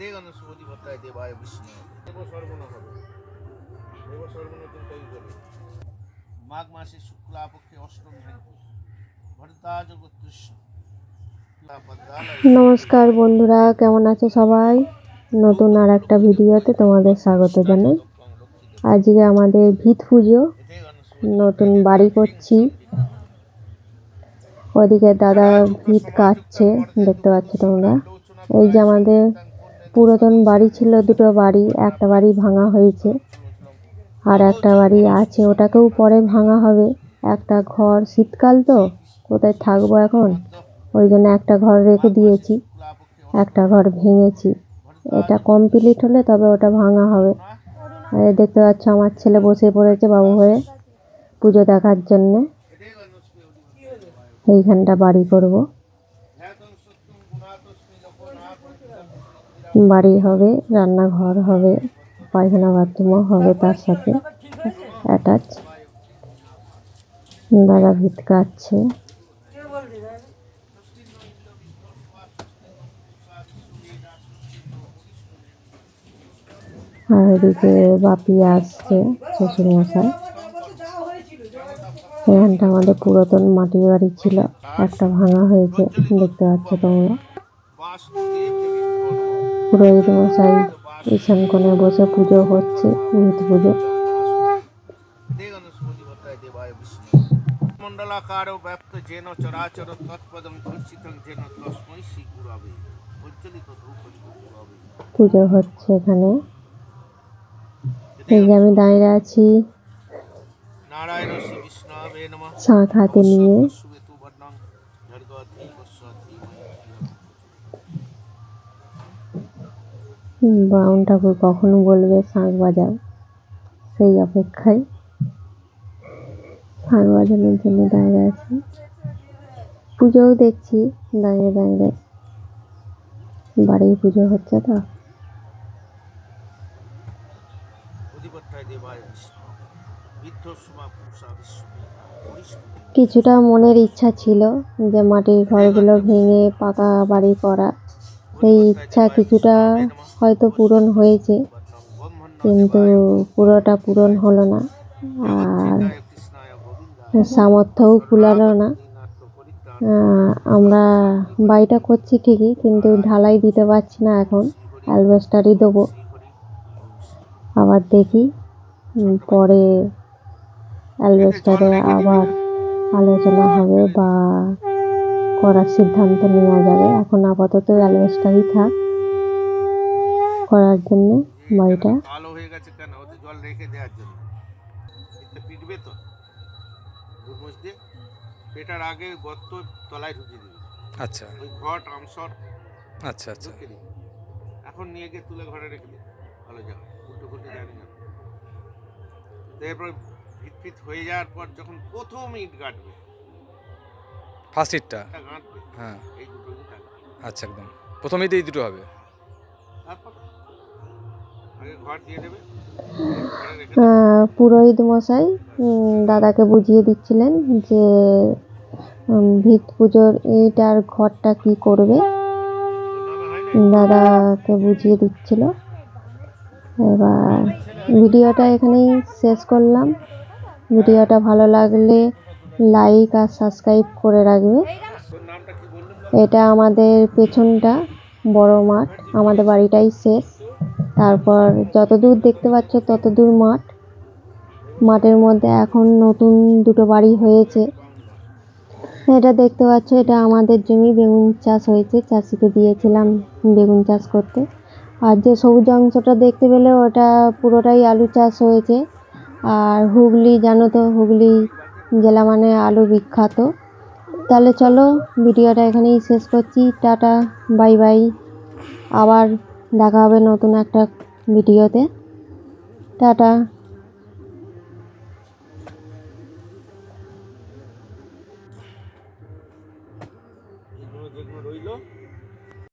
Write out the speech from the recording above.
দেবানুস্মৃতিপত্রায় দেবায় বিষ্ণু। দেব সর্বণ হবে। দেব করে মাঘ মাসে শুক্লাপক্ষে অষ্টম ভরতাজ নমস্কার বন্ধুরা কেমন আছো সবাই? নতুন আর একটা ভিডিওতে তোমাদের স্বাগত জানাই। আজকে আমাদের ভিত পুজো। নতুন বাড়ি করছি। ওদিকে দাদা ভিত কাটছে দেখতে পাচ্ছ তোমরা। এই যে আমাদের পুরাতন বাড়ি ছিল, দুটো বাড়ি, একটা বাড়ি ভাঙা হয়েছে। আর একটা বাড়ি আছে, ওটাকেও পরে ভাঙা হবে। একটা ঘর, শীতকাল তো, কোথায় থাকব এখন? ওই জন্য একটা ঘর রেখে দিয়েছি, একটা ঘর ভেঙেছি। এটা কমপ্লিট হলে তবে ওটা ভাঙা হবে। দেখতে পাচ্ছ, আমার ছেলে বসে পড়েছে বাবু হয়ে পুজো দেখার জন্যে। এইখানটা বাড়ি করব। বাড়ি হবে, রান্নাঘর হবে, পায়খানা বাথরুমও হবে তার সাথে। অ্যাটাচ। দাদা ভিত কাটছে। আর ওদিকে বাপি আসছে শ্বশুর মশাই এখানটা আমাদের পুরাতন মাটির বাড়ি ছিল, একটা ভাঙা হয়েছে, দেখতে পাচ্ছ তোমরা। পুরোহিত মশাই ঈশান কোণে বসে পুজো হচ্ছে নিত পুজো। দেবানুস্মৃতিপত্রায় দেবায় বিষ্ণু মণ্ডলাকারো ব্যাপ্ত যেন চরাচর তৎপদম ধর্ষিতং যেন তস্মৈ শ্রী গুরবে পুজো হচ্ছে এখানে। এই যে আমি দাঁড়িয়ে আছি শাঁখ হাতে নিয়ে। বাউন ঠাকুর কখন বলবে, শাঁখ বাজাও। সেই অপেক্ষায় শাঁখ বাজানোর জন্য দাঁড়িয়ে আছি। পুজোও দেখছি, দাঁড়িয়ে দাঁড়িয়ে। বাড়ির পুজো হচ্ছে তো। কিছুটা মনের ইচ্ছা ছিল যে মাটির ঘরগুলো ভেঙে পাকা বাড়ি করা। সেই ইচ্ছা কিছুটা হয়তো পূরণ হয়েছে, কিন্তু পুরোটা পূরণ হলো না। আর সামর্থ্যও কুলালো না। আমরা বাড়িটা করছি ঠিকই, কিন্তু ঢালাই দিতে পারছি না এখন। অ্যালবেস্টারই দেবো। আবার দেখি পরে অ্যালবেস্টারে আবার আলোচনা হবে বা করার সিদ্ধান্ত নেওয়া যাবে। এখন আপাতত অ্যালবেস্টারই থাক। করার জন্যে বাড়িটা। কালো হয়ে গেছে কেন? ওতে জল রেখে দেওয়ার জন্য। পিটবে তো। গুরমুজ দিয়ে পেটার আগে গর্ত তলায় ঢুকিয়ে দিবি। আচ্ছা। ওই ঘট আমসর আচ্ছা আচ্ছা। এখন নিয়ে গিয়ে তুলে ঘরে রেখে দিবি। ভালো যাবে উল্টো ঘুরতে জানি না এরপর ভিত ফিত হয়ে যাওয়ার পর যখন প্রথম ইট গাঁটবে ফার্স্ট ইটটা? গাঁটবে হ্যাঁ। এই দুটো আচ্ছা একদম। প্রথমেই তো এই দুটো হবে? তারপর পুরোহিত মশাই দাদাকে বুঝিয়ে দিচ্ছিলেন যে ভিত পুজোর এইটার ঘরটা কি করবে। দাদাকে বুঝিয়ে দিচ্ছিল। এবার ভিডিওটা এখানেই শেষ করলাম। ভিডিওটা ভালো লাগলে লাইক আর সাবস্ক্রাইব করে রাখবে। এটা আমাদের পেছনটা, বড় মাঠ। আমাদের বাড়িটাই শেষ। তারপর যত দূর দেখতে পাচ্ছ তত দূর মাঠ। মাঠের মধ্যে এখন নতুন দুটো বাড়ি হয়েছে। এটা দেখতে পাচ্ছ, এটা আমাদের জমি, বেগুন চাষ হয়েছে। চাষিকে দিয়েছিলাম বেগুন চাষ করতে। আর যে সবুজ অংশটা দেখতে পেলে ওটা পুরোটাই আলু চাষ হয়েছে। আর হুগলি, জানো তো, হুগলি জেলা মানে আলু বিখ্যাত। তাহলে চলো, ভিডিওটা এখানেই শেষ করছি। টাটা, বাই বাই। আবার দেখা হবে নতুন একটা ভিডিওতে। টাটা।